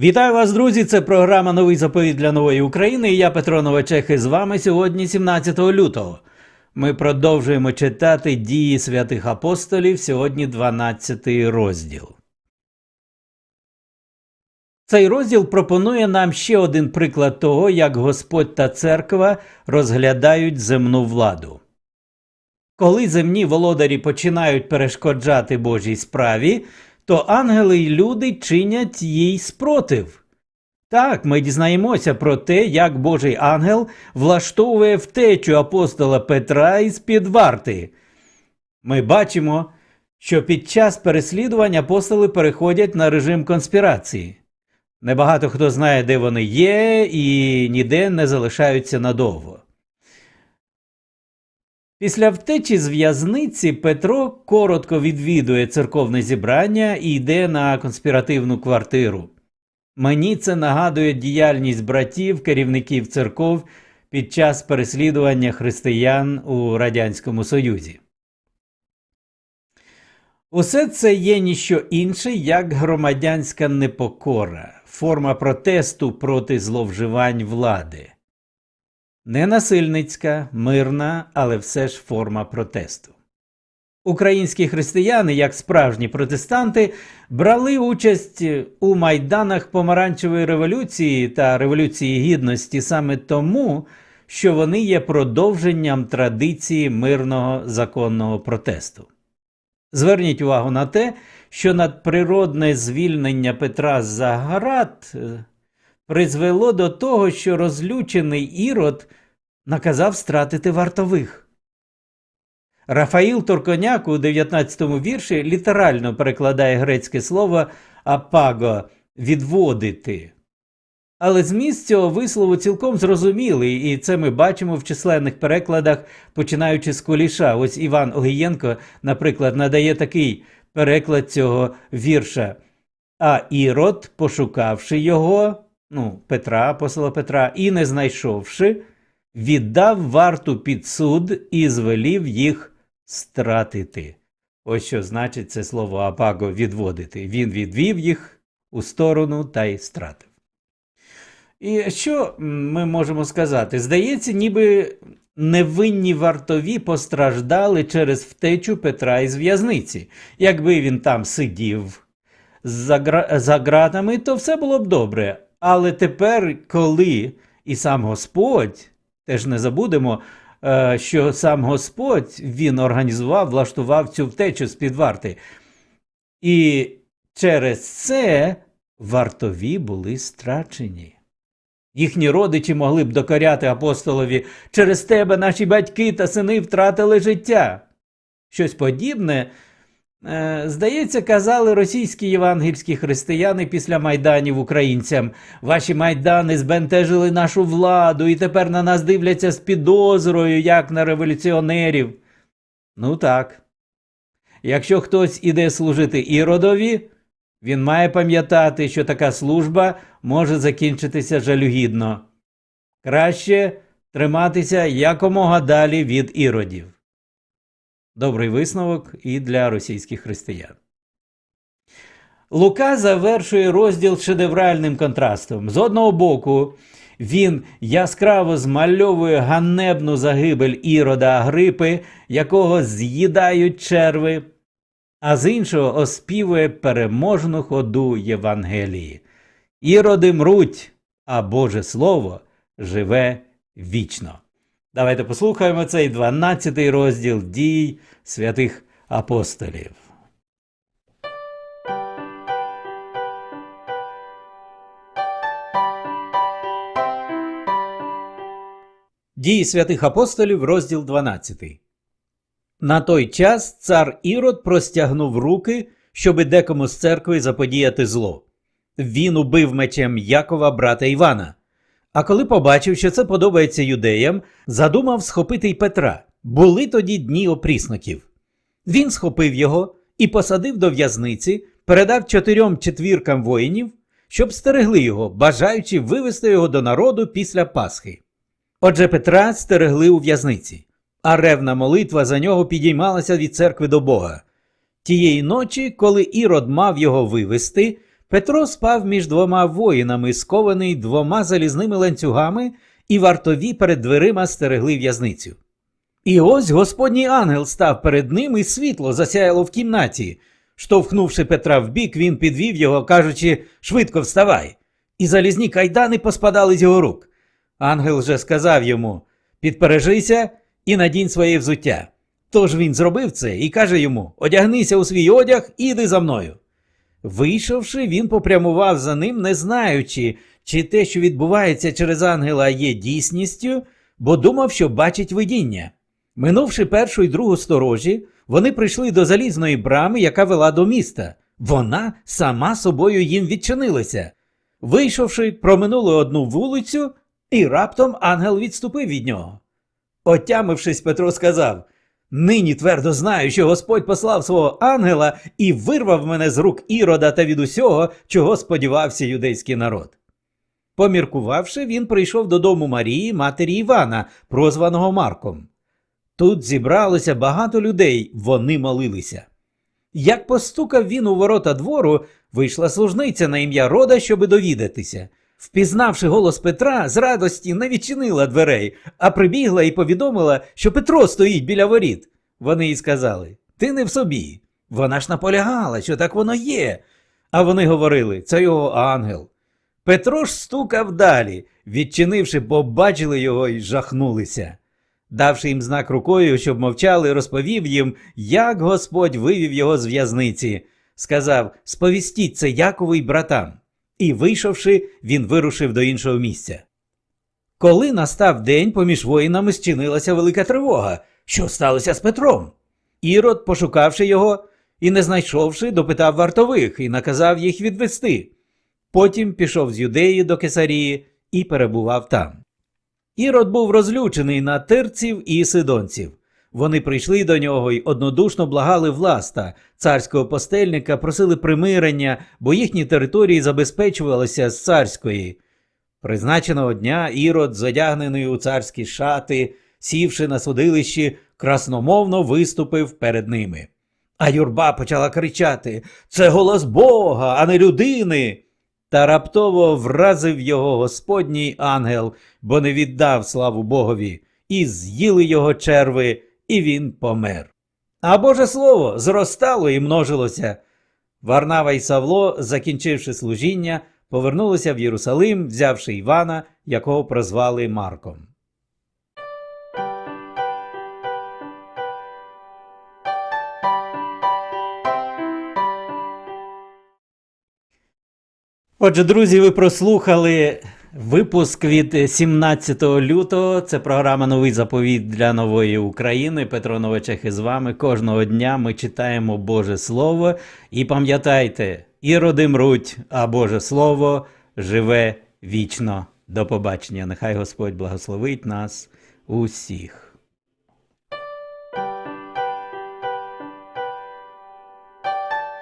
Вітаю вас, друзі! Це програма Новий заповіт для нової України. І я Петро Новачех і з вами сьогодні, 17 лютого. Ми продовжуємо читати дії святих апостолів. Сьогодні 12 розділ. Цей розділ пропонує нам ще один приклад того, як Господь та церква розглядають земну владу. Коли земні володарі починають перешкоджати Божій справі, то ангели й люди чинять їй спротив. Так, ми дізнаємося про те, як Божий ангел влаштовує втечу апостола Петра із під варти. Ми бачимо, що під час переслідувань апостоли переходять на режим конспірації. Небагато хто знає, де вони є, і ніде не залишаються надовго. Після втечі з в'язниці Петро коротко відвідує церковне зібрання і йде на конспіративну квартиру. Мені це нагадує діяльність братів, керівників церков під час переслідування християн у Радянському Союзі. Усе це є ніщо інше, як громадянська непокора, форма протесту проти зловживань влади. Не насильницька, мирна, але все ж форма протесту. Українські християни, як справжні протестанти, брали участь у майданах помаранчевої революції та революції гідності саме тому, що вони є продовженням традиції мирного законного протесту. Зверніть увагу на те, що надприродне звільнення Петра з Заград е, призвело до того, що розлючений Ірод наказав стратити вартових. Рафаїл Торконяк у 19 вірші літерально перекладає грецьке слово апаго відводити. Але зміст цього вислову цілком зрозумілий, і це ми бачимо в численних перекладах, починаючи з куліша. Ось Іван Огієнко, наприклад, надає такий переклад цього вірша. А Ірод, пошукавши його, ну, Петра, апостола Петра, і не знайшовши, віддав варту під суд і звелів їх стратити. Ось що значить це слово апаго відводити. Він відвів їх у сторону та й стратив. І що ми можемо сказати? Здається, ніби невинні вартові постраждали через втечу Петра із в'язниці. Якби він там сидів за ґратами, то все було б добре. Але тепер, коли і сам Господь, теж не забудемо, е, що сам Господь він організував, влаштував цю втечу з під варти. І через це вартові були страчені. Їхні родичі могли б докоряти апостолові через тебе наші батьки та сини втратили життя. Щось подібне, здається, казали російські євангельські християни після майданів українцям. Ваші майдани збентежили нашу владу і тепер на нас дивляться з підозрою, як на революціонерів. Ну так. Якщо хтось іде служити іродові, він має пам'ятати, що така служба може закінчитися жалюгідно. Краще триматися якомога далі від іродів. Добрий висновок і для російських християн. Лука завершує розділ шедевральним контрастом. З одного боку, він яскраво змальовує ганебну загибель ірода Агрипи, якого з'їдають черви а з іншого оспівує переможну ходу Євангелії. Іроди мруть, а Боже Слово живе вічно. Давайте послухаємо цей 12 розділ дій святих апостолів. Дії святих апостолів, розділ 12. На той час цар Ірод простягнув руки, щоби декому з церкви заподіяти зло. Він убив мечем Якова брата Івана. А коли побачив, що це подобається юдеям, задумав схопити й Петра. Були тоді дні опрісноків. Він схопив його і посадив до в'язниці, передав чотирьом четвіркам воїнів, щоб стерегли його, бажаючи вивести його до народу після Пасхи. Отже, Петра стерегли у в'язниці а ревна молитва за нього підіймалася від церкви до Бога. Тієї ночі, коли Ірод мав його вивести, Петро спав між двома воїнами, скований двома залізними ланцюгами, і вартові перед дверима стерегли в'язницю. І ось господній ангел став перед ним, і світло засяяло в кімнаті. Штовхнувши Петра вбік, він підвів його, кажучи швидко вставай. І залізні кайдани поспадали з його рук. Ангел же сказав йому підпережися і надінь своє взуття. Тож він зробив це і каже йому одягнися у свій одяг і йди за мною. Вийшовши, він попрямував за ним, не знаючи, чи те, що відбувається через ангела, є дійсністю, бо думав, що бачить видіння. Минувши першу і другу сторожі, вони прийшли до залізної брами, яка вела до міста. Вона сама собою їм відчинилася. Вийшовши, проминули одну вулицю, і раптом ангел відступив від нього. Отямившись, Петро сказав Нині твердо знаю, що Господь послав свого ангела і вирвав мене з рук ірода та від усього, чого сподівався юдейський народ. Поміркувавши, він прийшов додому Марії, матері Івана, прозваного Марком. Тут зібралося багато людей, вони молилися. Як постукав він у ворота двору, вийшла служниця на ім'я Рода, щоби довідатися. Впізнавши голос Петра, з радості не відчинила дверей, а прибігла і повідомила, що Петро стоїть біля воріт. Вони їй сказали: Ти не в собі. Вона ж наполягала, що так воно є. А вони говорили, це його ангел. Петро ж стукав далі, відчинивши, побачили його і жахнулися. Давши їм знак рукою, щоб мовчали, розповів їм, як Господь вивів його з в'язниці. Сказав: Сповістіть це Якову й братам. І, вийшовши, він вирушив до іншого місця. Коли настав день, поміж воїнами зчинилася велика тривога. Що сталося з Петром? Ірод, пошукавши його і не знайшовши, допитав вартових і наказав їх відвести. Потім пішов з Юдеї до Кесарії і перебував там. Ірод був розлючений на тирців і сидонців. Вони прийшли до нього й однодушно благали власта, царського постельника, просили примирення, бо їхні території забезпечувалися з царської. Призначеного дня Ірод, задягнений у царські шати, сівши на судилищі, красномовно виступив перед ними. А юрба почала кричати Це голос Бога, а не людини. Та раптово вразив його Господній ангел, бо не віддав славу Богові, і з'їли його черви, і він помер. А Боже Слово зростало і множилося. Варнава й Савло, закінчивши служіння, повернулися в Єрусалим, взявши Івана, якого прозвали Марком. Отже, друзі, ви прослухали випуск від 17 лютого. Це програма Новий заповіт для нової України. Петро Новачехи з вами. Кожного дня ми читаємо Боже Слово. І пам'ятайте, і родим руть, а Боже Слово живе вічно. До побачення. Нехай Господь благословить нас усіх.